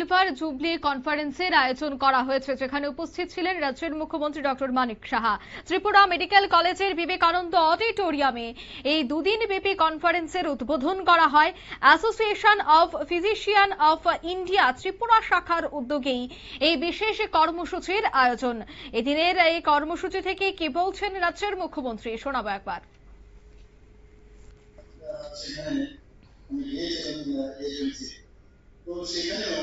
Silver jubilee কনফারেন্সের আয়োজন করা হয়েছে, যেখানে উপস্থিত ছিলেন রাজ্যের মুখ্যমন্ত্রী doctor Manik Saha. Tripura medical college Vivekananda অডিটোরিয়ামে এই দুদিন ব্যাপী কনফারেন্সের উদ্বোধন করা হয়। Association of physician of India, Tripura শাখার উদ্যোগেই এই বিশেষ কর্মসূচির আয়োজন। এদিনের এই কর্মসূচি থেকে কি বলছেন রাজ্যের মুখ্যমন্ত্রী? শোনাবো একবার। এজেন্সি তো সেখানেও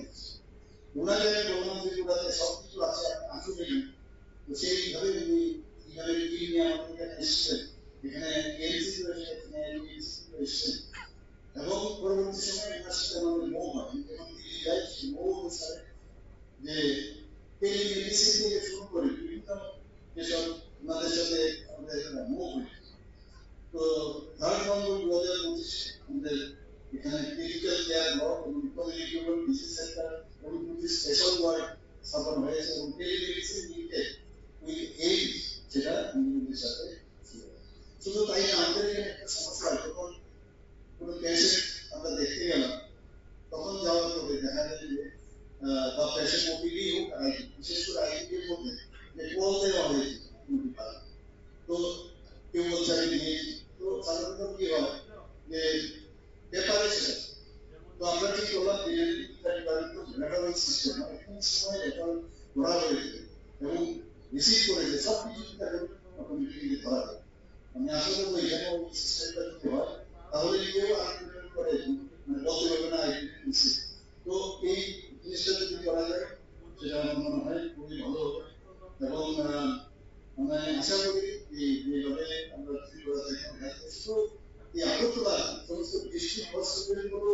বললাম যে ওনাতে সব কিছু আছে আসলে তো সেইভাবে কীভাবে কি নিয়ে আমাদের এখানে এখানে এলসি রয়েছে এখানে এবং পরবর্তী সময়ে ওনার সাথে আমাদের মৌ হয় এবং তিনি যাই মৌ অনুসারে যে টেলিমেডিসিন থেকে শুরু করে বিভিন্ন যেসব ওনাদের সাথে আমাদের এখানে মৌ হয়েছে তো থার্ড নম্বর দু হাজার আমাদের এখানে ক্রিটিক্যাল কেয়ার ব্লক এবং কমিউনিকেবল ডিজিজ সেন্টার ওয়ার্ড স্থাপন হয়েছে এবং টেলিমেডিসিন নিতে ওই এই যেটা আমাদের সাথে শুধু তাই না আমাদের এখানে একটা সমস্যা হয় যখন কোনো পেশেন্ট আমরা দেখতে গেলাম তখন যাওয়ার পরে দেখা যায় যে বা পেশেন্ট ওপিডি হোক বিশেষ করে আইপি এর মধ্যে যে কল দেওয়া হয়েছে তো কেউ বলছে আমি নিয়েছি তো সাধারণত কি হয় যে পেপারে সেটা তো আমরা ঠিক সিস্টেম মানে কোন করা হয়েছে এবং রিসিভ করেছে সব কিছু তাকে অটোমেটিক্যালি ধরা যায় আমি আশা করব এখানে সিস্টেমটা যদি হয় তাহলে কেউ আনপ্রিপেয়ার করে মানে বলতে পারবে না রিসিভ তো এই জিনিসটা যদি করা যায় সেটা আমার মনে হয় খুবই ভালো হবে এবং আহ, আশা করি যে আমরা ত্রিপুরা থেকে তো এই আগরতলা সমস্ত ডিস্ট্রিক্ট হসপিটালগুলো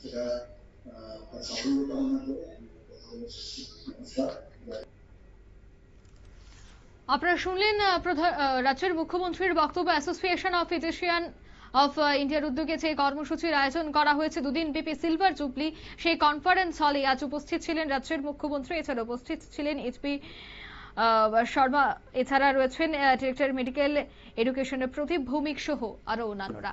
সেটা তার সাফল্য কামনা করে। নমস্কার আপনারা শুনলেন রাজ্যের মুখ্যমন্ত্রীর বক্তব্য অ্যাসোসিয়েশন অফ ফিজিশিয়ান অফ ইন্ডিয়ার উদ্যোগে যে কর্মসূচির আয়োজন করা হয়েছে, দুদিন ব্যাপী সিলভার জুবলি সেই কনফারেন্স হলে আজ উপস্থিত ছিলেন রাজ্যের মুখ্যমন্ত্রী এছাড়া উপস্থিত ছিলেন এইচপি শর্মা, এছাড়া রয়েছেন ডিরেক্টর মেডিকেল এডুকেশনের প্রদীপ ভৌমিক সহ আরও অন্যান্যরা